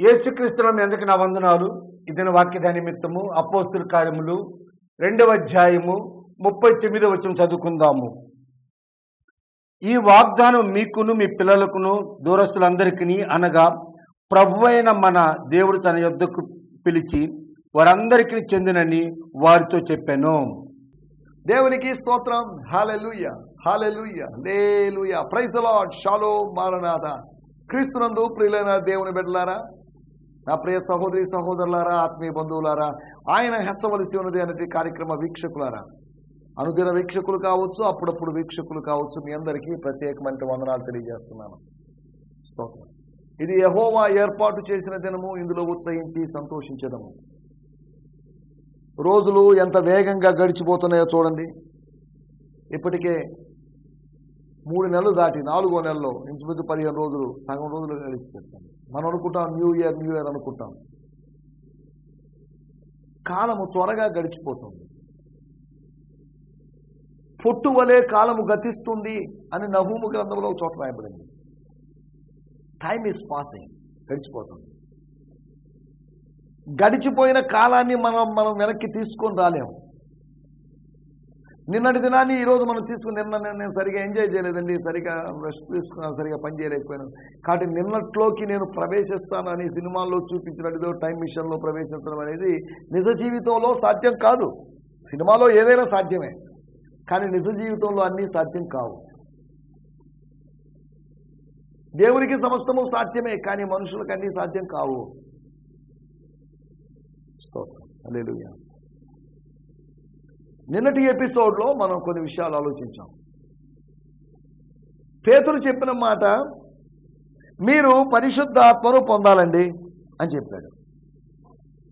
యేసుక్రీస్తులను ఎందుకు నా వందనాలు. ఇదిన వాక్య నిమిత్తము అపోస్తుల కార్యములు రెండవ అధ్యాయము ముప్పై తొమ్మిదవ వచ్చిన చదువుకుందాము. ఈ వాగ్దానం మీకును మీ పిల్లలకును దూరస్తులందరికీ అనగా ప్రభు అయిన మన దేవుడు తన యొద్దకు పిలిచి వారందరికీ చెందినని వారితో చెప్పాను. దేవునికి స్తోత్రం. హాలెలుయ హాలెలుయ లేలుయ ప్రైజ్ లాడ్ షాలో మారనాథ. క్రీస్తునందు ప్రియులైన దేవుని బిడ్డలారా నా ప్రియ సహోదరి సహోదరులారా ఆత్మీయ బంధువులారా ఆయన హెచ్చవలసి ఉన్నది అనేది కార్యక్రమ వీక్షకులారా. అనుదిన వీక్షకులు కావచ్చు అప్పుడప్పుడు వీక్షకులు కావచ్చు మీ అందరికీ ప్రత్యేకమైన వందనాలు తెలియజేస్తున్నాను. స్తోత్రం. ఇది యహోవా ఏర్పాటు చేసిన దినము ఇందులో ఉత్సహించి సంతోషించడము. రోజులు ఎంత వేగంగా గడిచిపోతున్నాయో చూడండి. ఇప్పటికే మూడు నెలలు దాటి నాలుగో నెలలో ఇంచుమించు పదిహేను రోజులు సగం రోజులు గడిచిపోతాం మనం అనుకుంటాం న్యూ ఇయర్ న్యూ ఇయర్ అనుకుంటాం. కాలము త్వరగా గడిచిపోతుంది. పొట్టు వలె కాలము గతిస్తుంది అని నహూము గ్రంథంలో ఒక చోట రాయబడింది. టైమ్ ఈజ్ పాసింగ్ గడిచిపోతుంది. గడిచిపోయిన కాలాన్ని మనం మనం వెనక్కి తీసుకొని రాలేము. నిన్నటి దినాన్ని ఈరోజు మనం తీసుకుని నిన్న నేను నేను సరిగా ఎంజాయ్ చేయలేదండి. సరిగా రెస్ట్ తీసుకున్నాను సరిగా పని చేయలేకపోయాను. కాబట్టి నిన్నట్లోకి నేను ప్రవేశిస్తానని సినిమాల్లో చూపించినట్టుదో టైం మిషన్లో ప్రవేశించడం అనేది నిజ జీవితంలో సాధ్యం కాదు. సినిమాలో ఏదైనా సాధ్యమే. కానీ నిజ జీవితంలో అన్నీ సాధ్యం కావు. దేవునికి సమస్తము సాధ్యమే కానీ మనుషులకు అన్నీ సాధ్యం కావు. స్తోత్రం. హల్లెలూయా. నిన్నటి ఎపిసోడ్లో మనం కొన్ని విషయాలు ఆలోచించాం. పేతులు చెప్పిన మాట మీరు పరిశుద్ధాత్మను పొందాలండి అని చెప్పాడు.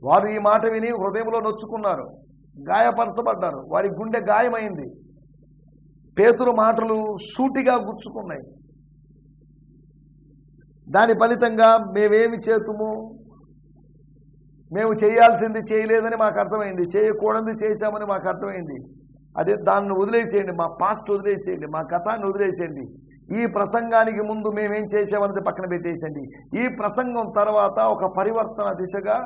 వారు ఈ మాట విని హృదయంలో నొచ్చుకున్నారు గాయపరచబడ్డారు వారి గుండె గాయమైంది. పేతురు మాటలు సూటిగా గుచ్చుకున్నాయి. దాని ఫలితంగా మేమేమి చేతుము? మేము చేయాల్సింది చేయలేదని మాకు అర్థమైంది. చేయకూడదు చేశామని మాకు అర్థమైంది. అదే దాన్ని వదిలేసేయండి మా పాస్ట్ వదిలేసేయండి మా కథాన్ని వదిలేసేయండి. ఈ ప్రసంగానికి ముందు మేమేం చేసామన్నది పక్కన పెట్టేసండి ఈ ప్రసంగం తర్వాత ఒక పరివర్తన దిశగా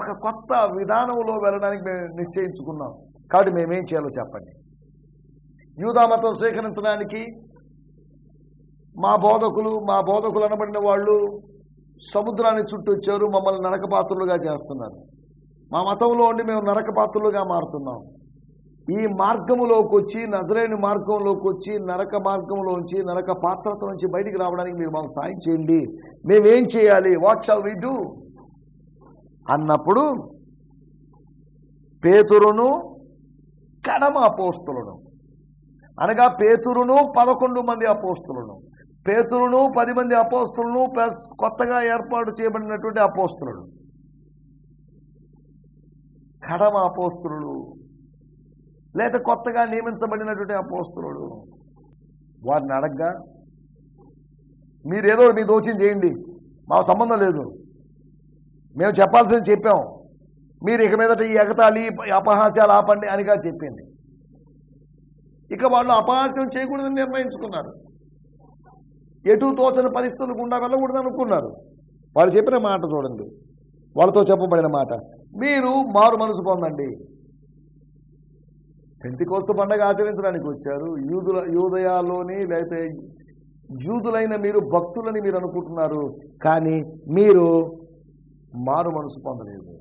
ఒక కొత్త విధానంలో వెళ్ళడానికి మేము నిశ్చయించుకున్నాం. కాబట్టి మేమేం చేయాలో చెప్పండి. యూదామతం స్వీకరించడానికి మా బోధకులు మా బోధకులు అనబడిన వాళ్ళు సముద్రాన్ని చుట్టూ వచ్చారు మమ్మల్ని నరకపాత్రులుగా చేస్తున్నారు. మా మతంలో ఉండి మేము నరకపాత్రులుగా మారుతున్నాం. ఈ మార్గంలోకి వచ్చి నజరైన మార్గంలోకి వచ్చి నరక మార్గంలోంచి నరక పాత్రత నుంచి బయటికి రావడానికి మీరు మాకు సాయం చేయండి. మేమేం చేయాలి? వాట్ షాల్ వి డూ అన్నప్పుడు పేతురును కడమ అపోస్తులను. అనగా పేతురును పదకొండు మంది అపోస్తులను. పేతులను పది మంది అపోస్తులను ప్లస్ కొత్తగా ఏర్పాటు చేయబడినటువంటి అపోస్తులు కడమ అపోస్తులు లేదా కొత్తగా నియమించబడినటువంటి అపోస్తులు వారిని అడగ్గా మీరేదో మీ దోచం చేయండి మాకు సంబంధం లేదు. మేము చెప్పాల్సింది చెప్పాం. మీరు ఇక మీదట ఈ ఎగతాళి అపహాస్యాలు ఆపండి అనిగా చెప్పింది. ఇక వాళ్ళు అపహాస్యం చేయకూడదని నిర్ణయించుకున్నారు. ఎటు తోచని పరిస్థితులు గుండా వెళ్ళకూడదు అనుకున్నారు. వాళ్ళు చెప్పిన మాట చూడండి. వాళ్ళతో చెప్పబడిన మాట. మీరు మారు మనసు పొందండి. పెంతికోస్తు పండగ ఆచరించడానికి వచ్చారు. యూదుల యూదయాలోని లేకపోతే జూదులైన మీరు భక్తులని మీరు అనుకుంటున్నారు. కానీ మీరు మారు మనసు పొందలేదు.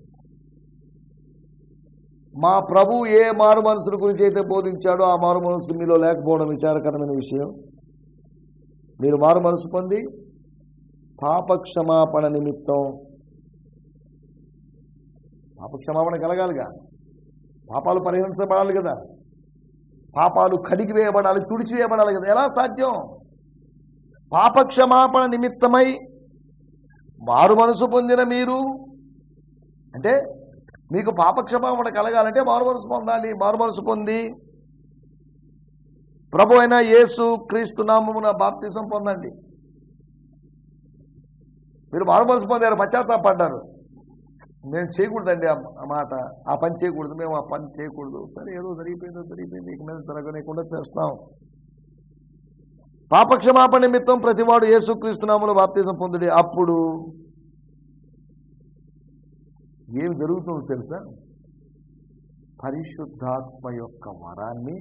మా ప్రభు ఏ మారు మనసుల గురించి అయితే బోధించాడో ఆ మారు మనసు మీలో లేకపోవడం విచారకరమైన విషయం. మీరు మారు మనసు పొంది పాప క్షమాపణ నిమిత్తం పాప క్షమాపణ కలగాలిగా. పాపాలు పరిహరించబడాలి కదా. పాపాలు కడిగి వేయబడాలి తుడిచివేయబడాలి కదా. ఎలా సాధ్యం? పాప క్షమాపణ నిమిత్తమై మారు మనసు పొందిన మీరు అంటే మీకు పాపక్షమాపణ కలగాలంటే మారు మనసు పొందాలి. మారు మనసు పొంది ప్రభు అయిన యేసు క్రీస్తు నామమున బాప్తిసం పొందండి. మీరు మారుమనసు పొందారు పశ్చాత్తాపడ్డారు. మేము చేయకూడదండి ఆ మాట. ఆ పని చేయకూడదు మేము ఆ పని చేయకూడదు. సరే ఏదో జరిగిపోయిందో జరిగిపోయింది ఇక మీద జరగనీయకుండా చేస్తాం. పాపక్షమాపణ నిమిత్తం ప్రతివాడు యేసుక్రీస్తునాములో బాప్తిజం పొందుడి. అప్పుడు ఏం జరుగుతుందో తెలుసా? పరిశుద్ధాత్మ యొక్క వరాన్ని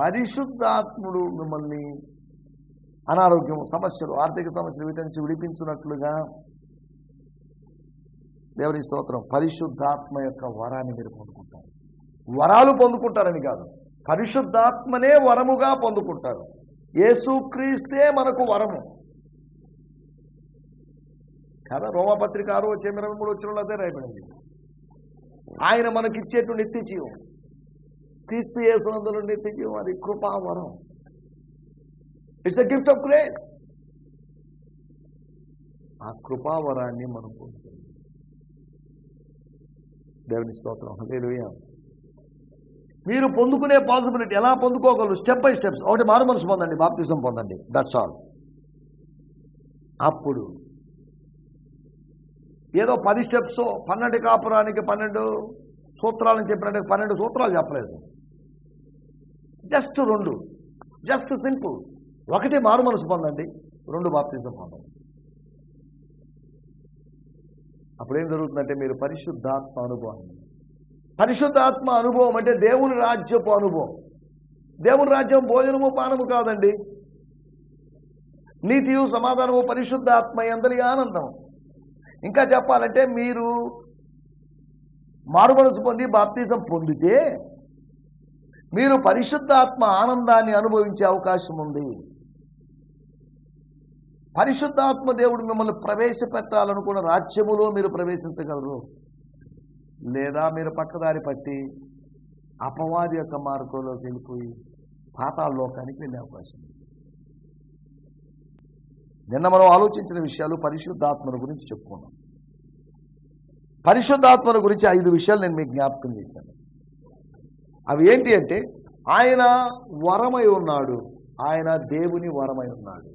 పరిశుద్ధాత్ముడు మిమ్మల్ని అనారోగ్యం సమస్యలు ఆర్థిక సమస్యలు వీటి నుంచి విడిపించినట్లుగా దేవుని స్తోత్రం పరిశుద్ధాత్మ యొక్క వరాన్ని మీరు పొందుకుంటారు. వరాలు పొందుకుంటారని కాదు పరిశుద్ధాత్మనే వరముగా పొందుకుంటారు. యేసుక్రీస్తే మనకు వరము. కదా రోమపత్రిక ఆరు వచ్చే ఇరవై మూడు వచ్చిన అదే రాయబడింది. ఆయన మనకిచ్చేటువంటి నిత్య జీవం క్రీస్తు యేసునందులు నిత్య అది కృపావరం it's a gift of grace ఆ కృపావరాన్ని మనం పొందుతుంది దేవుని స్తోత్రం. హల్లెలూయా మీరు పొందుకునే పాసిబిలిటీ ఎలా పొందుకోగలరు? స్టెప్ బై స్టెప్స్ ఒకటి మారు మనసు పొందండి బాప్తిజం పొందండి. దట్స్ ఆల్ అప్పుడు ఏదో పది స్టెప్స్ పన్నెండు కాపురానికి పన్నెండు సూత్రాలను చెప్పినట్టు పన్నెండు సూత్రాలు చెప్పలేదు. జస్ట్ రెండు. Just simple. ఒకటి మారు మనసు పొందండి రెండు బాప్తిజం పొందండి. అప్పుడేం జరుగుతుందంటే మీరు పరిశుద్ధాత్మ అనుభవం. పరిశుద్ధాత్మ అనుభవం అంటే దేవుని రాజ్యపు అనుభవం. దేవుని రాజ్యం భోజనము పానము కాదండి. నీతియు సమాధానము పరిశుద్ధాత్మ ఎందలి ఆనందం. ఇంకా చెప్పాలంటే మీరు మారుమనసు పొంది బాప్తీసం పొందితే మీరు పరిశుద్ధాత్మ ఆనందాన్ని అనుభవించే అవకాశం ఉంది. పరిశుద్ధాత్మ దేవుడు మిమ్మల్ని ప్రవేశపెట్టాలనుకున్న రాజ్యములో మీరు ప్రవేశించగలరు. లేదా మీరు పక్కదారి పట్టి అపవాది యొక్క మార్గంలోకి వెళ్ళిపోయి పాతాళలోకానికి వెళ్ళే అవకాశం ఉంది. నిన్న మనం ఆలోచించిన విషయాలు పరిశుద్ధాత్మను గురించి చెప్పుకున్నాం. పరిశుద్ధాత్మను గురించి ఐదు విషయాలు నేను మీకు జ్ఞాపకం చేశాను. అవి ఏంటి అంటే ఆయన వరమై ఉన్నాడు. ఆయన దేవుని వరమై ఉన్నాడు.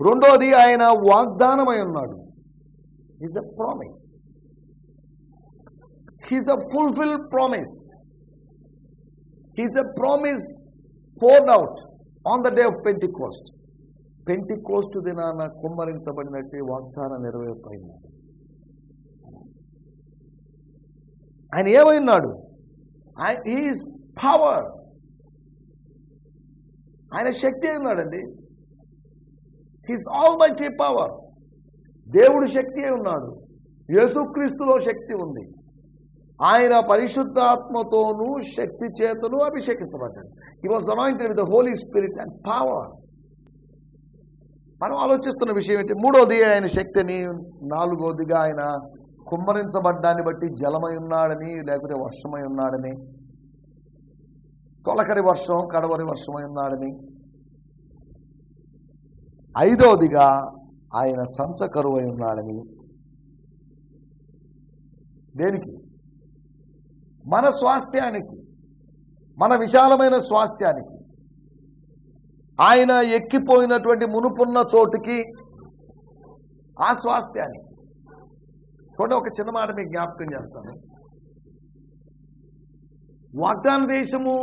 రెండోది ఆయన వాగ్దానమై ఉన్నాడు. Is a promise he's a fulfil promise he's a promise poured out on the day of Pentecost Pentecost దినాన కుమ్మరించబడినట్టు వాగ్దానం నెరవేర్పడింది ఆయన ఏమైనాడు ఈజ్ పవర్ ఆయన శక్తి ఉన్నాడండి? హీస్ ఆల్ మైటీ పవర్ దేవుడు శక్తి ఉన్నాడు? యేసుక్రీస్తులో శక్తి ఉంది. ఆయన పరిశుద్ధాత్మతోనూ శక్తి చేతను అభిషేకించబడ్డాడు. He was anointed with Holy Spirit and power మనం ఆలోచిస్తున్న విషయం ఏంటి? మూడోది ఆయన శక్తిని నాలుగోదిగా ఆయన కుమ్మరించబడ్డాన్ని బట్టి జలమై ఉన్నాడని లేకపోతే వర్షమై ఉన్నాడని తొలకరి వర్షం కడవరి వర్షమై ఉన్నాడని. ఐదవదిగా ఆయన సంచ కరువై ఉన్నాడని. దేనికి? మన స్వాస్థ్యానికి. మన విశాలమైన స్వాస్థ్యానికి. ఆయన ఎక్కిపోయినటువంటి మునుపున్న చోటుకి ఆ స్వాస్థ్యానికి. చూడండి ఒక చిన్న మాట మీకు జ్ఞాపకం చేస్తాను. వాగ్దాన దేశము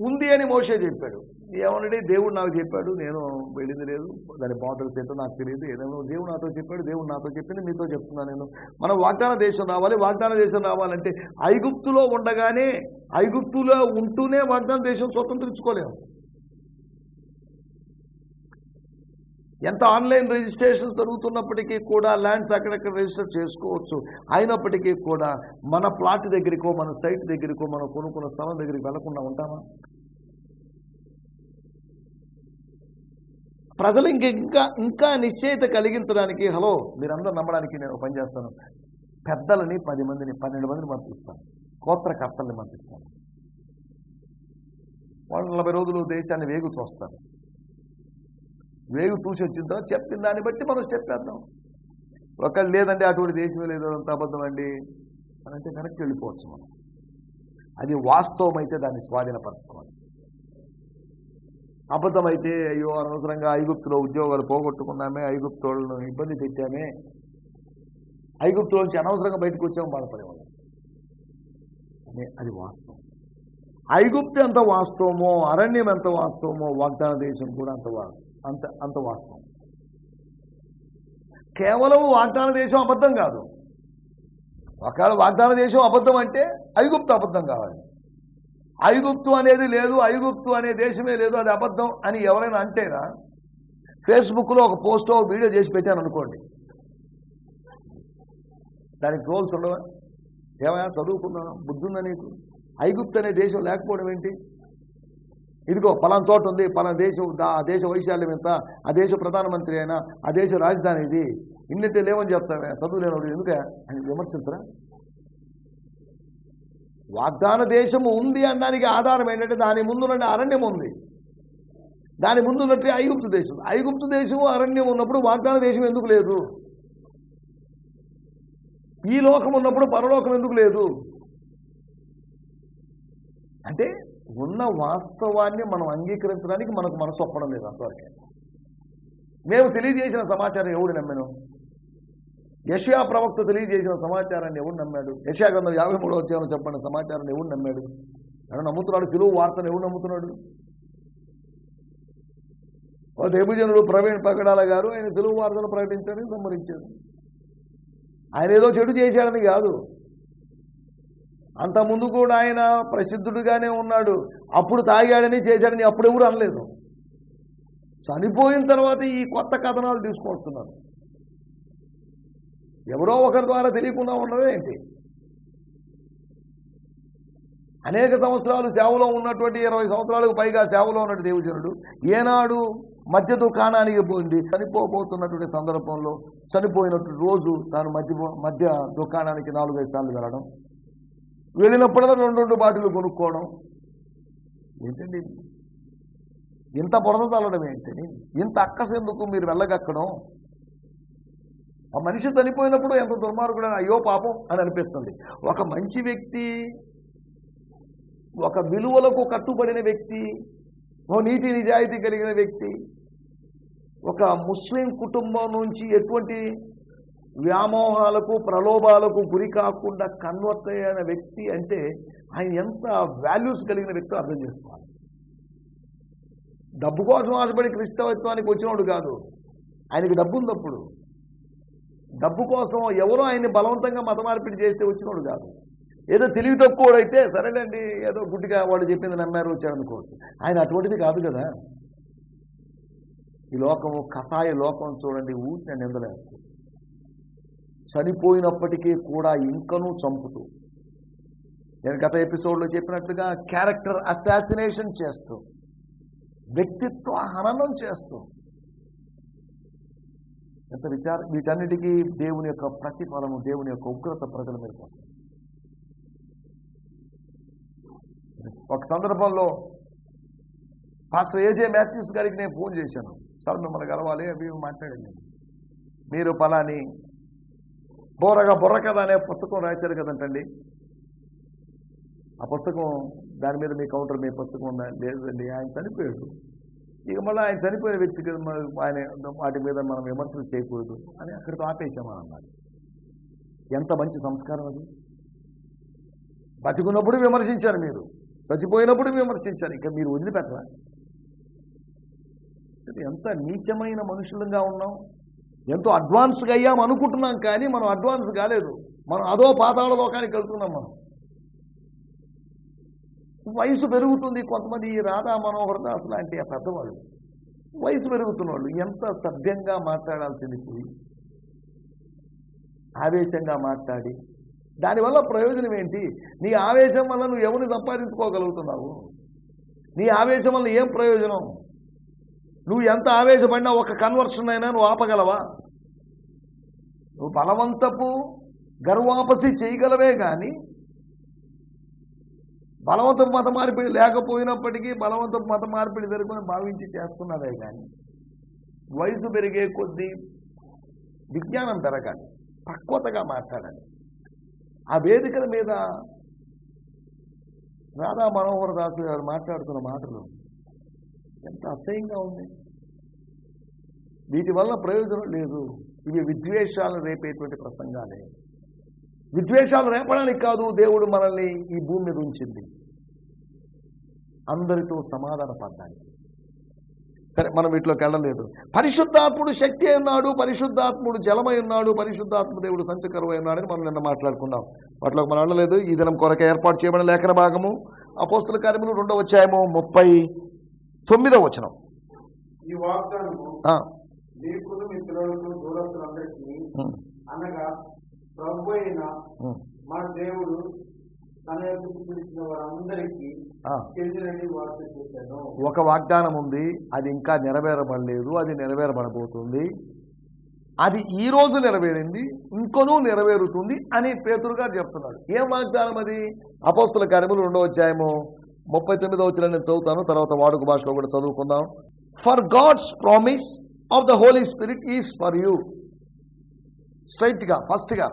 ఉంది అని మోసే చెప్పాడు. ఏమనండి దేవుడు నాకు చెప్పాడు నేను వెళ్ళింది లేదు దాని బాధలు ఏంటో నాకు తెలియదు ఏదేమో దేవుడు నాతో చెప్పాడు దేవుడు నాతో చెప్పింది మీతో చెప్తున్నాను నేను. మనం వాగ్దాన దేశం రావాలి వాగ్దాన దేశం రావాలంటే ఐగుప్తులో ఉండగానే ఐగుప్తులో ఉంటూనే వాగ్దాన దేశం స్వతంత్రించుకోలేము. ఎంత ఆన్లైన్ రిజిస్ట్రేషన్ జరుగుతున్నప్పటికీ కూడా ల్యాండ్స్ అక్కడక్కడ రిజిస్టర్ చేసుకోవచ్చు. అయినప్పటికీ కూడా మన ప్లాట్ దగ్గరికో మన సైట్ దగ్గరికో మనం కొనుక్కున్న స్థలం దగ్గరికి వెళ్ళకుండా ఉంటామా? ప్రజలు ఇంక ఇంకా ఇంకా నిశ్చయిత కలిగించడానికి హలో మీరందరూ నమ్మడానికి నేను పని చేస్తాను. పెద్దలని పది మందిని పన్నెండు మందిని పంపిస్తాను. గోత్రకర్తల్ని పంపిస్తాను. వాళ్ళు నలభై రోజులు దేశాన్ని వేగు చూస్తారు. వేగు చూసి వచ్చిన తర్వాత చెప్పిన దాన్ని బట్టి మనం స్టెప్ వేద్దాం. ఒకళ్ళు లేదంటే అటువంటి దేశమే లేదు అదంతా అబద్ధం అండి? అని అంటే వెనక్కి వెళ్ళిపోవచ్చు మనం. అది వాస్తవం అయితే దాన్ని స్వాధీనపరచుకోవాలి అబద్ధమైతే అయ్యో అనవసరంగా ఐగుప్తులో ఉద్యోగాలు పోగొట్టుకున్నామే ఐగుప్తులను ఇబ్బంది పెట్టామే. ఐగుప్తులోంచి అనవసరంగా బయటకు వచ్చాము బాధపడేవాళ్ళం. అనే అది వాస్తవం. ఐగుప్తు ఎంత వాస్తవమో అరణ్యం ఎంత వాస్తవమో వాగ్దాన దేశం కూడా అంత వాస్తవం. అంత అంత వాస్తవం. కేవలం వాగ్దాన దేశం అబద్ధం కాదు. ఒకవేళ వాగ్దాన దేశం అబద్ధం అంటే ఐగుప్తు అబద్ధం కావాలి. ఐగుప్తు అనేది లేదు ఐగుప్తు అనే దేశమే లేదు అది అబద్ధం అని ఎవరైనా అంటేనా? ఫేస్బుక్లో ఒక పోస్టో వీడియో చేసి పెట్టాను అనుకోండి. దానికి ట్రోల్స్ ఉండవా? ఏమైనా చదువుకున్నా బుద్ధుందా నీకు? ఐగుప్తు అనే దేశం లేకపోవడం ఏంటి? ఇదిగో పలానా చోట ఉంది పలానా దేశం దా- ఆ దేశ వైశాల్యం ఎంత ఆ దేశ ప్రధానమంత్రి అయినా ఆ దేశ రాజధాని ఇది. ఇన్నింటి లేవని చెప్తావే చదువు ఎందుక ఎందుకే? అని విమర్శించరా? వాగ్దాన దేశము ఉంది అనడానికి ఆధారం ఏంటంటే దాని ముందున్న అరణ్యం ఉంది. దాని ముందున్నట్టు ఐగుప్తు దేశం. ఐగుప్తు దేశం అరణ్యం ఉన్నప్పుడు వాగ్దాన దేశం ఎందుకు లేదు? ఈ లోకం ఉన్నప్పుడు పరలోకం ఎందుకు లేదు? అంటే ఉన్న వాస్తవాన్ని మనం అంగీకరించడానికి మనకు మనసు ఒప్పడం లేదు అంతవరకే. మేము తెలియజేసిన సమాచారం ఎవడు నమ్మాను యషయా ప్రవక్త తెలియజేసిన సమాచారాన్ని ఎవడు నమ్మాడు? యషయా గ్రంథం యాభై మూడో అధ్యాయంలో చెప్పండి సమాచారాన్ని ఎవడు నమ్మాడు? ఎవడు నమ్ముతున్నాడు సిలువు వార్తను ఎవడు నమ్ముతున్నాడు? ఓ ప్రవీణ్ పగడాల గారు ఆయన సిలువు వార్తను ప్రకటించాడని సంబరించాడు. ఆయన ఏదో చెడు చేశాడని కాదు. అంత ముందు కూడా ఆయన ప్రసిద్ధుడుగానే ఉన్నాడు. అప్పుడు తాగాడని చేశాడని అప్పుడు ఎవరు అనలేదు. చనిపోయిన తర్వాత ఈ కొత్త కథనాలు తీసుకొస్తున్నారు. ఎవరో ఒకరి ద్వారా తెలియకుండా ఉండదే ఏంటి? అనేక సంవత్సరాలు సేవలో ఉన్నటువంటి ఇరవై సంవత్సరాలకు పైగా సేవలో ఉన్నట్టు దేవజనుడు ఏనాడు మధ్య దుకాణానికి పోయింది. చనిపోబోతున్నటువంటి సందర్భంలో చనిపోయినట్టు రోజు తాను మధ్య మధ్య దుకాణానికి నాలుగైదు సార్లు వెళ్ళడం వెళ్ళినప్పుడల్లా రెండు రెండు బాటిలు కొనుక్కోవడం. ఏంటండి? ఇంత బురద చల్లడం ఏంటి? ఇంత అక్కస ఎందుకు మీరు వెళ్ళగక్కడం? ఆ మనిషి చనిపోయినప్పుడు ఎంత దుర్మార్గుడు అయ్యో పాపం అని అనిపిస్తుంది. ఒక మంచి వ్యక్తి ఒక విలువలకు కట్టుబడిన వ్యక్తి ఓ నీతి నిజాయితీ కలిగిన వ్యక్తి ఒక ముస్లిం కుటుంబం నుంచి ఎటువంటి వ్యామోహాలకు ప్రలోభాలకు గురి కాకుండా కన్వర్ట్ అయిన వ్యక్తి అంటే ఆయన ఎంత వాల్యూస్ కలిగిన వ్యక్తి అర్థం చేసుకోవాలి. డబ్బు కోసం ఆశపడి క్రిస్తవత్వానికి వచ్చినోడు కాదు. ఆయనకి డబ్బు ఉందప్పుడు డబ్బు కోసం ఎవరో ఆయన్ని బలవంతంగా మత మార్పిడి చేస్తే వచ్చినోడు కాదు. ఏదో తెలివి తక్కువడైతే సరేనండి ఏదో గుడ్డిగా వాడు చెప్పింది నమ్మారు వచ్చాడు అనుకోవచ్చు ఆయన అటువంటిది కాదు కదా. ఈ లోకము కషాయ లోకం చూడండి ఊరిని నిందలేస్తుంది. చనిపోయినప్పటికీ కూడా ఇంకనూ చంపుతూ. నేను గత ఎపిసోడ్లో చెప్పినట్లుగా క్యారెక్టర్ అసాసినేషన్ చేస్తూ వ్యక్తిత్వ హననం చేస్తూ. ఎంత విచార వీటన్నిటికీ దేవుని యొక్క ప్రతిఫలము దేవుని యొక్క ఉగ్రత ప్రజల మీదకి వస్తుంది. ఒక సందర్భంలో పాస్టర్ ఏజే మాథ్యూస్ గారికి నేను ఫోన్ చేశాను. సార్ మిమ్మల్ని కలవాలి అవి మాట్లాడండి. మీరు పలాని బోరగా బుర్ర కథ అనే పుస్తకం రాశారు కదంటండి. ఆ పుస్తకం దాని మీద మీ కౌంటర్ మీ పుస్తకం ఉందా? లేదండి. ఆయన చనిపోయాడు. ఇక మళ్ళీ ఆయన చనిపోయిన వ్యక్తికి ఆయన వాటి మీద మనం విమర్శలు చేయకూడదు అని అక్కడితో ఆపేసామని అన్నారు ఎంత మంచి సంస్కారం అది. బతికున్నప్పుడు విమర్శించారు మీరు. చచ్చిపోయినప్పుడు విమర్శించారు. ఇంకా మీరు వదిలిపెట్టరా? సరే ఎంత నీచమైన మనుషులుగా ఉన్నాం. ఎంతో అడ్వాన్స్గా అయ్యాం అనుకుంటున్నాం కానీ మనం అడ్వాన్స్ కాలేదు. మనం అదో పాతాళ లోకానికి వెళ్తున్నాం మనం. వయసు పెరుగుతుంది కొంతమంది ఈ రాధా మనోహర్ దాస్ లాంటి ఆ పెద్దవాళ్ళు. వయసు పెరుగుతున్న వాళ్ళు ఎంత సభ్యంగా మాట్లాడాల్సింది పోయి ఆవేశంగా మాట్లాడి దానివల్ల ప్రయోజనం ఏంటి? నీ ఆవేశం వల్ల నువ్వు ఎవరిని సంపాదించుకోగలుగుతున్నావు? నీ ఆవేశం వల్ల ఏం ప్రయోజనం? నువ్వు ఎంత ఆవేశపడినా ఒక కన్వర్షన్ అయినా నువ్వు ఆపగలవా? నువ్వు బలవంతపు గర్వాపసి చేయగలవే కానీ బలవంతపు మత మార్పిడి లేకపోయినప్పటికీ బలవంతపు మత మార్పిడి జరుగుని భావించి చేస్తున్నదే కానీ వయసు పెరిగే కొద్దీ విజ్ఞానం పెరగాలి పక్వతగా మాట్లాడాలి. ఆ వేదికల మీద రాధా మనోహర్ దాసు గారు మాట్లాడుతున్న మాటలు ఎంత అసహ్యంగా ఉంది. వీటి వల్ల ప్రయోజనం లేదు. ఇవి విద్వేషాలు రేపేటువంటి ప్రసంగాలే. విద్వేషాలు రేపడానికి కాదు దేవుడు మనల్ని ఈ భూమి మీద ఉంచింది. అందరితో సమాధాన పడ్డానికి సరే మనం వీటిలోకి వెళ్ళలేదు. పరిశుద్ధాత్ముడు శక్తి అన్నాడు పరిశుద్ధాత్ముడు జలమై ఉన్నాడు పరిశుద్ధాత్మ దేవుడు సంచకరమై ఉన్నాడని మనం నిన్న మాట్లాడుకున్నాం. వాటిలోకి మనం వెళ్ళలేదు. ఈ దినం కొరకు ఏర్పాటు చేయబడిన లేఖన భాగము అపోస్తుల కార్యములు రెండవ వచ్చాయము ముప్పై తొమ్మిదవ వచనం. మీ అనగా ప్రభు అయిన దేవుడు ఒక వాగ్దానం ఉంది అది ఇంకా నెరవేరబడలేదు అది నెరవేరబడబోతుంది. అది ఈ రోజు నెరవేరింది ఇంకొను నెరవేరుతుంది అని పేతురు గారు చెప్తున్నాడు. ఏం వాగ్దానం అది? అపోస్తుల కార్యములు రెండో అధ్యాయము ముప్పై తొమ్మిదో వచ్చిన నేను చదువుతాను తర్వాత వాడుక భాషలో కూడా చదువుకుందాం. For God's promise of the Holy Spirit is for you స్ట్రైట్గా ఫస్ట్గా.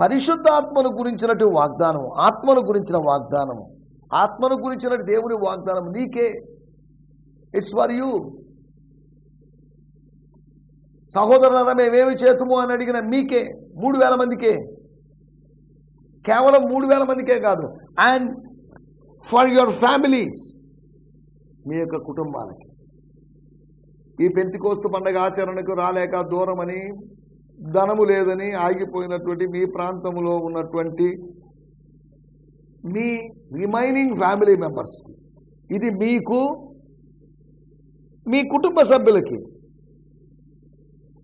పరిశుద్ధాత్మను గురించినట్టు వాగ్దానం ఆత్మను గురించిన వాగ్దానం ఆత్మను గురించిన దేవుని వాగ్దానం నీకే. ఇట్స్ ఫర్ యూ సహోదరులారా మేమేమి చేతుము అని అడిగిన మీకే మూడు వేల మందికే. కేవలం మూడు వేల మందికే కాదు అండ్ ఫర్ యువర్ ఫ్యామిలీస్ మీ యొక్క కుటుంబాలకి. ఈ పెంతికోస్తు పండగ ఆచరణకు రాలేక దూరమని ధనము లేదని ఆగిపోయినటువంటి మీ ప్రాంతంలో ఉన్నటువంటి మీ రిమైనింగ్ ఫ్యామిలీ మెంబర్స్. ఇది మీకు మీ కుటుంబ సభ్యులకి.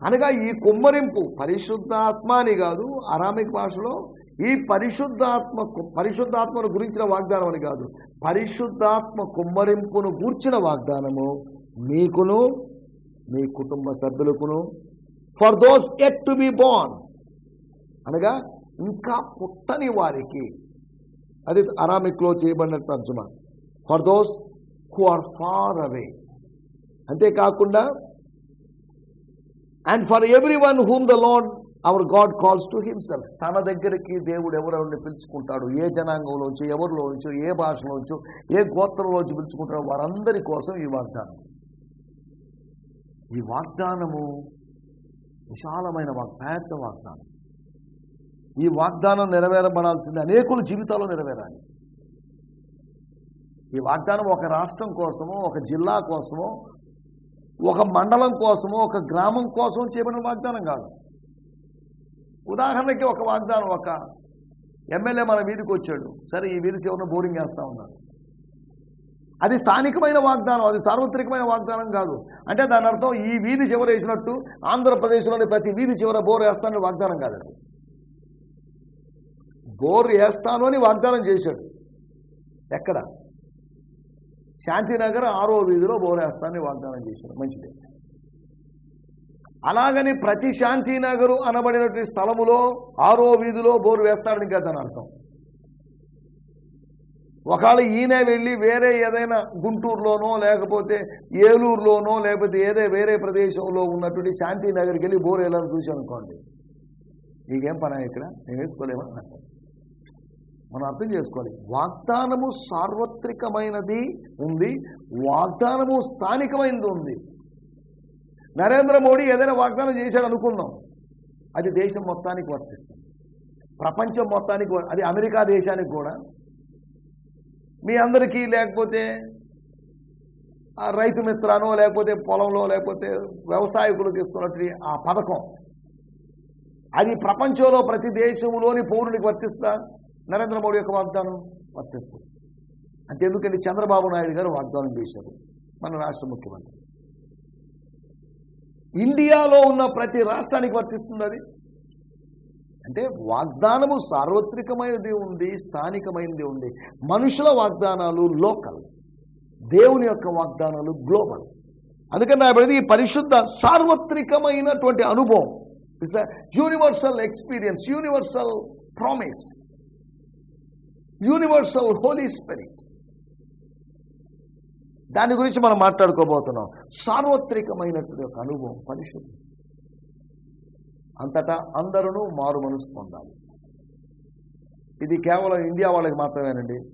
అనగా ఈ కుమ్మరింపు పరిశుద్ధాత్మ అని కాదు అరామిక్ భాషలో ఈ పరిశుద్ధాత్మ పరిశుద్ధాత్మను గురించిన వాగ్దానం అని కాదు. పరిశుద్ధాత్మ కుమ్మరింపును గూర్చిన వాగ్దానము మీకును మీ కుటుంబ సభ్యులకును. For those yet to be born అనగా ఇంకా పుట్టని వారికి. అది అరామిక్లో చేయబడిన తర్జుమా. For those who are far away అంతేకాకుండా and for every one whom the Lord our God calls to himself తన దగ్గరికి దేవుడు ఎవరెవరిని పిలుచుకుంటాడు? ఏ జనాంగంలోంచి ఎవరిలోంచో ఏ భాషలోంచో ఏ గోత్రంలోంచి పిలుచుకుంటాడో వారందరి కోసం ఈ వాగ్దానం. ఈ వాగ్దానము విశాలమైన వాగ్ పెద్ద వాగ్దానం. ఈ వాగ్దానం నెరవేరబడాల్సింది అనేకుల జీవితాల్లో నెరవేరాలి. ఈ వాగ్దానం ఒక రాష్ట్రం కోసమో ఒక జిల్లా కోసమో ఒక మండలం కోసమో ఒక గ్రామం కోసం చేయబడిన వాగ్దానం కాదు. ఉదాహరణకి ఒక వాగ్దానం ఒక ఎమ్మెల్యే మన వీధికి వచ్చాడు. సరే ఈ వీధి చివరిన బోరింగ్ వేస్తా ఉన్నాడు అది స్థానికమైన వాగ్దానం అది సార్వత్రికమైన వాగ్దానం కాదు. అంటే దాని అర్థం ఈ వీధి చివర వేసినట్టు ఆంధ్రప్రదేశ్లోని ప్రతి వీధి చివర బోర్ వేస్తానని వాగ్దానం కాదు బోర్ వేస్తాను అని వాగ్దానం చేశాడు. ఎక్కడ? శాంతినగర్ ఆరో వీధిలో బోర్ వేస్తానని వాగ్దానం చేశాడు. మంచిది. అలాగని ప్రతి శాంతినగరు అనబడినటువంటి స్థలములో ఆరో వీధిలో బోరు వేస్తాడని కదా అర్థం. ఒకవేళ ఈయన వెళ్ళి వేరే ఏదైనా గుంటూరులోనో లేకపోతే ఏలూరులోనో లేకపోతే ఏదే వేరే ప్రదేశంలో ఉన్నటువంటి శాంతినగర్కి వెళ్ళి బోర్ వేయాలని చూసాం అనుకోండి. నీకేం పని ఇక్కడ? నేను వేసుకోలేమని అంటారు మనం అర్థం చేసుకోవాలి. వాగ్దానము సార్వత్రికమైనది ఉంది వాగ్దానము స్థానికమైనది ఉంది. నరేంద్ర మోడీ ఏదైనా వాగ్దానం చేశాడు అనుకుందాం అది దేశం మొత్తానికి వర్తిస్తుంది. ప్రపంచం మొత్తానికి అది అమెరికా దేశానికి కూడా. మీ అందరికీ లేకపోతే ఆ రైతు మిత్రానో లేకపోతే పొలంలో లేకపోతే వ్యవసాయకులకు ఇస్తున్నట్టు ఆ పథకం అది ప్రపంచంలో ప్రతి దేశంలోని పౌరునికి వర్తిస్తా? నరేంద్ర మోడీ యొక్క వాగ్దానం వర్తిస్తుంది. అంటే ఎందుకంటే చంద్రబాబు నాయుడు గారు వాగ్దానం చేశారు మన రాష్ట్ర ముఖ్యమంత్రి. ఇండియాలో ఉన్న ప్రతి రాష్ట్రానికి వర్తిస్తుంది అది. అంటే వాగ్దానము సార్వత్రికమైనది ఉంది స్థానికమైనది ఉంది మనుషుల వాగ్దానాలు లోకల్. దేవుని యొక్క వాగ్దానాలు గ్లోబల్. అందుకని నా ఈ పరిశుద్ధ సార్వత్రికమైనటువంటి అనుభవం it's universal experience universal promise universal Holy Spirit దాని గురించి మనం మాట్లాడుకోబోతున్నాం. సార్వత్రికమైనటువంటి ఒక అనుభవం పరిశుద్ధి. అంతటా అందరూ మారు మనసు పొందాలి. ఇది కేవలం ఇండియా వాళ్ళకి మాత్రమేనండి.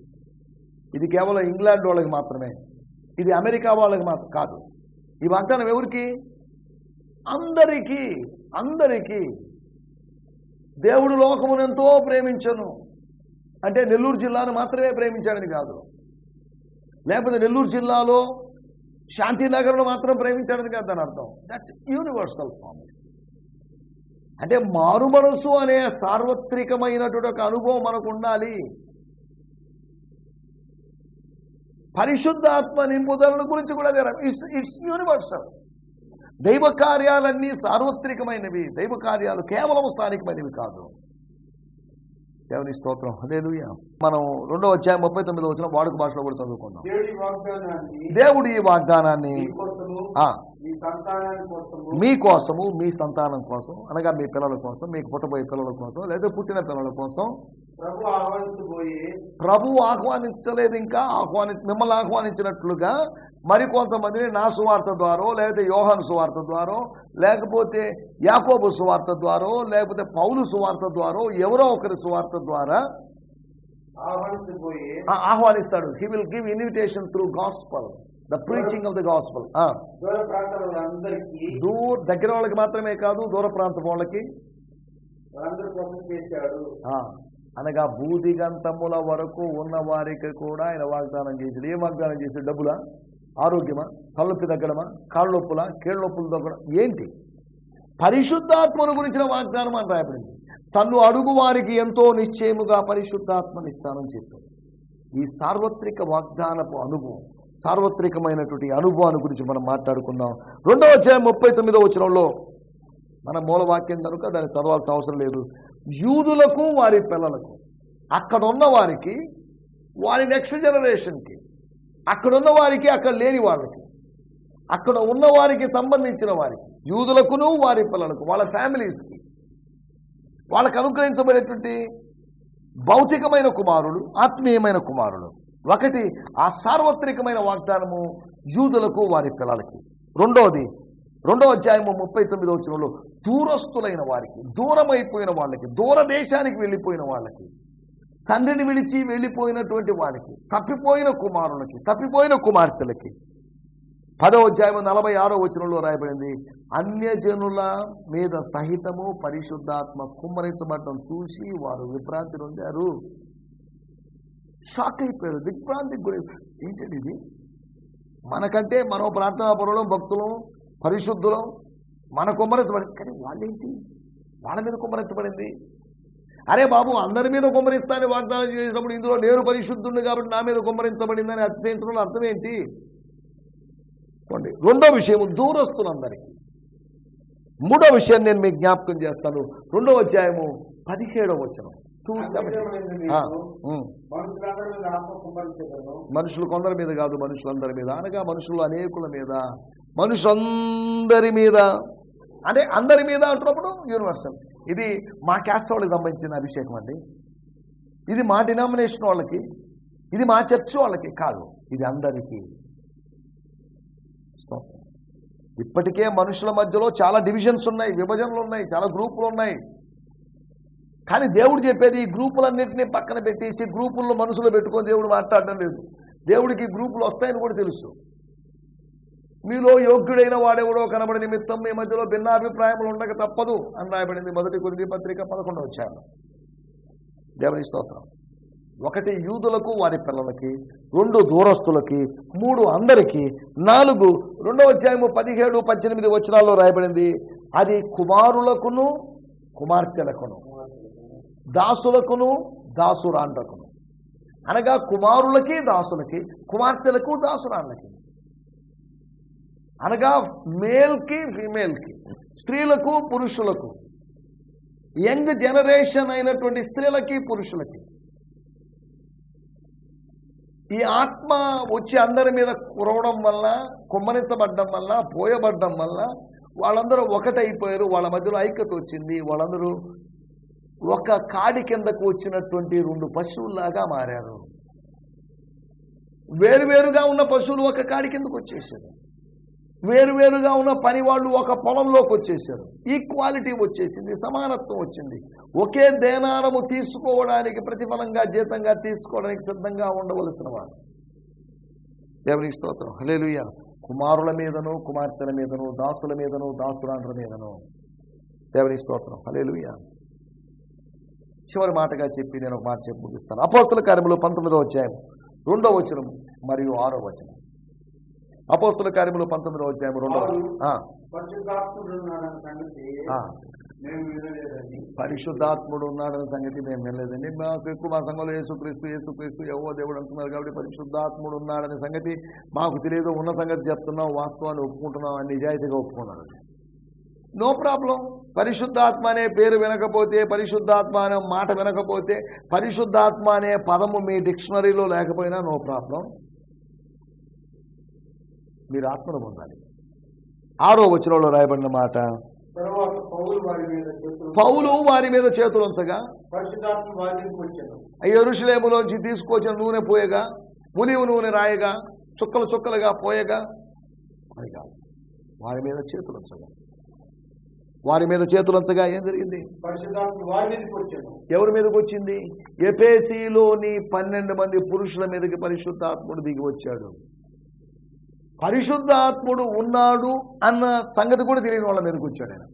ఇది కేవలం ఇంగ్లాండ్ వాళ్ళకి మాత్రమే. ఇది అమెరికా వాళ్ళకి మాత్రం కాదు. ఈ వాగ్దానం ఎవరికి? అందరికీ అందరికీ. దేవుడు లోకమునెంతో ప్రేమించను. అంటే నెల్లూరు జిల్లాను మాత్రమే ప్రేమించాడని కాదు. లేకపోతే నెల్లూరు జిల్లాలో శాంతినగర్ను మాత్రం ప్రేమించడానికి కాదు దాని అర్థం. దట్స్ యూనివర్సల్ ఫామ్ అంటే మారు మనసు అనే సార్వత్రికమైనటువంటి ఒక అనుభవం మనకు ఉండాలి పరిశుద్ధాత్మ నింపుదలను గురించి కూడా ఇట్స్ ఇట్స్ యూనివర్సల్ దైవ కార్యాలన్నీ సార్వత్రికమైనవి. దైవ కార్యాలు కేవలం స్థానికమైనవి కాదు. దేవుని స్తోత్రం. హల్లెలూయా. మనం రెండో అధ్యాయం ముప్పై తొమ్మిదో వచ్చిన వాడుక భాషలో కూడా చదువుకుందాం దేవుడి ఈ వాగ్దానాన్ని మీ కోసము మీ సంతానం కోసం అనగా మీ పిల్లల కోసం మీకు పుట్టబోయే పిల్లల కోసం లేదా పుట్టిన పిల్లల కోసం ప్రభు ఆహ్వానించలేదు ఇంకా ఆహ్వాని మిమ్మల్ని ఆహ్వానించినట్లుగా మరికొంతమందిని నా సువార్త ద్వారా లేకపోతే యోహాను సువార్త ద్వారా లేకపోతే యాకోబు సువార్త ద్వారా లేకపోతే పౌలు సువార్త ద్వారా ఎవరో ఒకరి సువార్త ద్వారా ఆహ్వానిస్తాడు. He will give invitation through gospel the preaching of the gospel దూర దగ్గర వాళ్ళకి మాత్రమే కాదు దూర ప్రాంతం వాళ్ళకి అనగా భూదిగంతముల వరకు ఉన్న వారికి కూడా ఆయన వాగ్దానం చేశాడు. ఏం వాగ్దానం చేశాడు? డబ్బులా? ఆరోగ్యమా? తలనొప్పి తగ్గడమా? కాళ్ళ నొప్పుల కీళ్ళ నొప్పులు తగ్గడం? ఏంటి? పరిశుద్ధాత్మను గురించిన వాగ్దానం అని రాయబడింది. తను అడుగు వారికి ఎంతో నిశ్చయముగా పరిశుద్ధాత్మని ఇస్తానని చెప్పాడు. ఈ సార్వత్రిక వాగ్దానపు అనుభవం సార్వత్రికమైనటువంటి అనుభవాన్ని గురించి మనం మాట్లాడుకుందాం. రెండవ అధ్యాయం ముప్పై తొమ్మిదో వచనంలో మన మూలవాక్యం కనుక దాన్ని చదవాల్సిన అవసరం లేదు. యూదులకు వారి పిల్లలకు అక్కడ ఉన్న వారికి వారి నెక్స్ట్ జనరేషన్కి అక్కడ ఉన్న వారికి అక్కడ లేని వారికి అక్కడ ఉన్న వారికి సంబంధించిన వారికి యూదులకును వారి పిల్లలకు వాళ్ళ ఫ్యామిలీస్కి వాళ్ళకు అనుగ్రహించబడేటువంటి భౌతికమైన కుమారుడు ఆత్మీయమైన కుమారుడు. ఒకటి ఆ సార్వత్రికమైన వాగ్దానము యూదులకు వారి పిల్లలకి. రెండవది రెండో అధ్యాయము ముప్పై తొమ్మిదో వచనంలో దూరస్తులైన వారికి దూరమైపోయిన వాళ్ళకి దూర దేశానికి వెళ్ళిపోయిన వాళ్ళకి తండ్రిని విడిచి వెళ్ళిపోయినటువంటి వారికి తప్పిపోయిన కుమారులకి తప్పిపోయిన కుమార్తెలకి. పదో అధ్యాయం నలభై ఆరో వచనంలో రాయబడింది అన్యజనుల మీద సహితము పరిశుద్ధాత్మ కుమ్మరించబడటం చూసి వారు విభ్రాంతి నొందారు. షాక్ అయిపోయారు దిగ్భ్రాంతికి గురి ఏంటండి ఇది? మనకంటే మనం ప్రార్థనా పరులం భక్తులం పరిశుద్ధులం మన కుమ్మరించబడింది కానీ వాళ్ళేంటి? వాళ్ళ మీద కుమ్మరించబడింది. అరే బాబు అందరి మీద కుమ్మరిస్తానని వాగ్దానం చేసినప్పుడు ఇందులో నేను పరిశుద్ధుడిని కాబట్టి నా మీద కుమ్మరించబడిందని అతిశయించడంలో అర్థం ఏంటి? రెండో విషయం దూరస్తులందరికీ. మూడో విషయం నేను మీకు జ్ఞాపకం చేస్తాను. రెండో అధ్యాయము పదిహేడవ కుమ్మరించగలను మనుషులు కొందరి మీద కాదు మనుషులందరి మీద. అనగా మనుషులు అనేకుల మీద. మనుషులందరి మీద. అంటే అందరి మీద అంటున్నప్పుడు యూనివర్సల్. ఇది మా క్యాస్ట్ వాళ్ళకి సంబంధించిన అభిషేకం అండి. ఇది మా డినామినేషన్ వాళ్ళకి ఇది మా చర్చ్ వాళ్ళకి కాదు ఇది అందరికీ. ఇప్పటికే మనుషుల మధ్యలో చాలా డివిజన్స్ ఉన్నాయి విభజనలు ఉన్నాయి చాలా గ్రూపులు ఉన్నాయి. కానీ దేవుడు చెప్పేది ఈ గ్రూపులన్నింటినీ పక్కన పెట్టేసి గ్రూపుల్లో మనుషులు పెట్టుకొని దేవుడు మాట్లాడడం లేదు. దేవుడికి గ్రూపులు వస్తాయని కూడా తెలుసు. మీలో యోగ్యుడైన వాడెవడో కనబడి నిమిత్తం మీ మధ్యలో భిన్నాభిప్రాయములు ఉండక తప్పదు అని రాయబడింది మొదటి కొన్ని పత్రిక పదకొండు వచ్చాను దేవుని స్తోత్రం. ఒకటి యూదులకు వారి పిల్లలకి రెండు దూరస్తులకి మూడు అందరికీ నాలుగు రెండవ అధ్యాయము పదిహేడు పద్దెనిమిది వచనాల్లో రాయబడింది. అది కుమారులకును కుమార్తెలకును దాసులకును దాసురాండ్రకును. అనగా కుమారులకి దాసులకి కుమార్తెలకు దాసురాండ్రకి. అనగా మేల్కి ఫీమేల్కి స్త్రీలకు పురుషులకు. యంగ్ జనరేషన్ అయినటువంటి స్త్రీలకి పురుషులకి. ఈ ఆత్మ వచ్చి అందరి మీద కురవడం వల్ల కుమ్మరించబడ్డం వల్ల పోయబడ్డం వల్ల వాళ్ళందరూ ఒకటైపోయారు వాళ్ళ మధ్యలో ఐక్యత వచ్చింది వాళ్ళందరూ ఒక కాడి కిందకు వచ్చినటువంటి రెండు పశువుల్లాగా మారారు. వేరువేరుగా ఉన్న పశువులు ఒక కాడి కిందకు వచ్చేసారు. వేరువేరుగా ఉన్న పని వాళ్ళు ఒక పొలంలోకి వచ్చేసారు ఈక్వాలిటీ వచ్చేసింది సమానత్వం వచ్చింది. ఒకే దేనారము తీసుకోవడానికి ప్రతిఫలంగా జీతంగా తీసుకోవడానికి సిద్ధంగా ఉండవలసిన వారు. దేవునికి స్తోత్రం. హలేలుయ కుమారుల మీదను కుమార్తెల మీదను దాసుల మీదను దాసురాండ్ర మీదను. దేవునికి స్తోత్రం. హలేలుయ్య చివరి మాటగా చెప్పి నేను ఒక మాట చెప్పి ముగిస్తాను. అపోస్తుల కార్యములు పంతొమ్మిదో అధ్యాయం రెండో వచనం మరియు ఆరో వచనం అపోస్తుల కార్యములు పంతొమ్మిదో అధ్యాయం రెండో వచనం. ఆ, పరిశుద్ధాత్ముడు ఉన్నాడన్న సంగతి. మేము వినలేదండి. మాకు ఎక్కువ మా సంఘంలో యేసుక్రీస్తు యేసుక్రీస్తు ఎవో దేవుడు అంటున్నారు కాబట్టి పరిశుద్ధాత్ముడు ఉన్నాడనే సంగతి మాకు తెలియదు. ఉన్న సంగతి చెప్తున్నాం వాస్తవాన్ని ఒప్పుకుంటున్నాం అని నిజాయితీగా ఒప్పుకున్నాడు. No problem. పరిశుద్ధాత్మ అనే పేరు వినకపోతే పరిశుద్ధాత్మ అనే మాట వినకపోతే పరిశుద్ధాత్మ అనే పదము మీ డిక్షనరీలో లేకపోయినా నో ప్రాబ్లం. మీరు ఆత్మను పొందాలి. ఆరో వచనంలో రాయబడిన మాట పౌలు వారి మీద చేతులు ఉంచగా ఎరుషులేములోంచి తీసుకొచ్చిన నూనె పోయగా మునివు నూనె రాయగా చుక్కలు చుక్కలుగా పోయగా వారి మీద చేతులు ఉంచగా. వారి మీద చేతులు ఉంచగా ఏం జరిగింది? ఎవరి మీదకి వచ్చింది? ఎపేసీలోని పన్నెండు మంది పురుషుల మీదకి పరిశుద్ధాత్ముడు దిగి వచ్చాడు. పరిశుద్ధాత్ముడు ఉన్నాడు అన్న సంగతి కూడా తెలియని వాళ్ళ మీదకి వచ్చాడు ఆయన.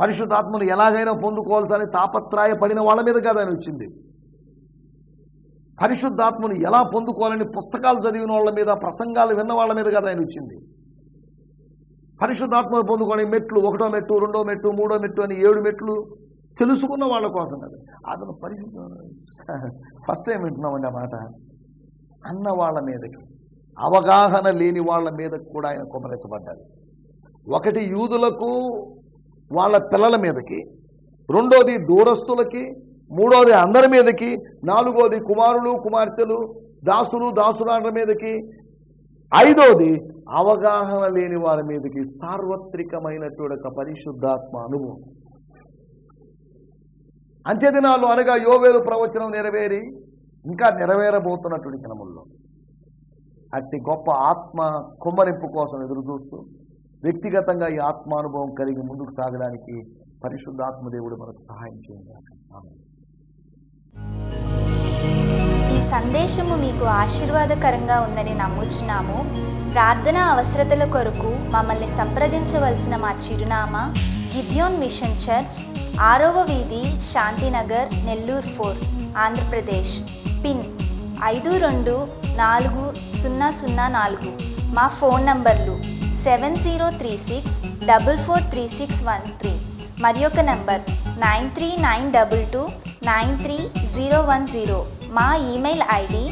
పరిశుద్ధాత్మను ఎలాగైనా పొందుకోవాల్సిన తాపత్రాయ పడిన వాళ్ళ మీద కాదు ఆయన వచ్చింది. పరిశుద్ధాత్మను ఎలా పొందుకోవాలని పుస్తకాలు చదివిన వాళ్ళ మీద ప్రసంగాలు విన్న వాళ్ళ మీద కదా ఆయన వచ్చింది. పరిశుద్ధాత్మను పొందుకొని మెట్లు ఒకటో మెట్టు రెండో మెట్టు మూడో మెట్టు అని ఏడు మెట్లు తెలుసుకున్న వాళ్ళ కోసం కదా. అసలు పరిశుద్ధ ఫస్ట్ టైం వింటున్నామండి ఆ మాట? అన్న వాళ్ళ మీదకి. అవగాహన లేని వాళ్ళ మీదకి కూడా ఆయన కుమరించబడ్డాడు ఒకటి యూదులకు వాళ్ళ పిల్లల మీదకి రెండోది దూరస్తులకి మూడోది అందరి మీదకి నాలుగోది కుమారులు కుమార్తెలు దాసులు దాసురాండ్ర మీదకి ఐదోది అవగాహన లేని వారి మీదకి సార్వత్రికమైనటువంటి ఒక పరిశుద్ధాత్మ అనుభవం. అంత్యదినాలు అనగా యోవేలు ప్రవచనం నెరవేరి ఇంకా నెరవేరబోతున్నటువంటి దినముల్లో. అట్టి గొప్ప ఆత్మ కుమ్మరింపు కోసం ఎదురు చూస్తూ వ్యక్తిగతంగా ఈ ఆత్మానుభవం కలిగి ముందుకు సాగడానికి పరిశుద్ధాత్మ ఆత్మదేవుడు మనకు సహాయం చేయండి ఈ సందేశము మీకు ఆశీర్వాదకరంగా ఉందని నమ్ముచున్నాము. ప్రార్థన అవసరతల కొరకు మమ్మల్ని సంప్రదించవలసిన మా చిరునామా గిద్యోన్ మిషన్ చర్చ్ ఆరవ వీధి శాంతినగర్ నెల్లూరు ఫోర్ ఆంధ్రప్రదేశ్. పిన్ ఐదు రెండు నాలుగు సున్నా సున్నా నాలుగు. మా ఫోన్ నంబర్లు seven zero three six double four three six one three. మరి ఒక number nine three nine double two nine three zero one zero. మా email ID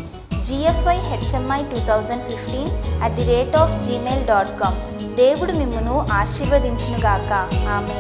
GFI HMI two thousand fifteen at the rate of Gmail dot com. దేవుడు మిమ్మను ఆశీర్వదించునుగాక. ఆమె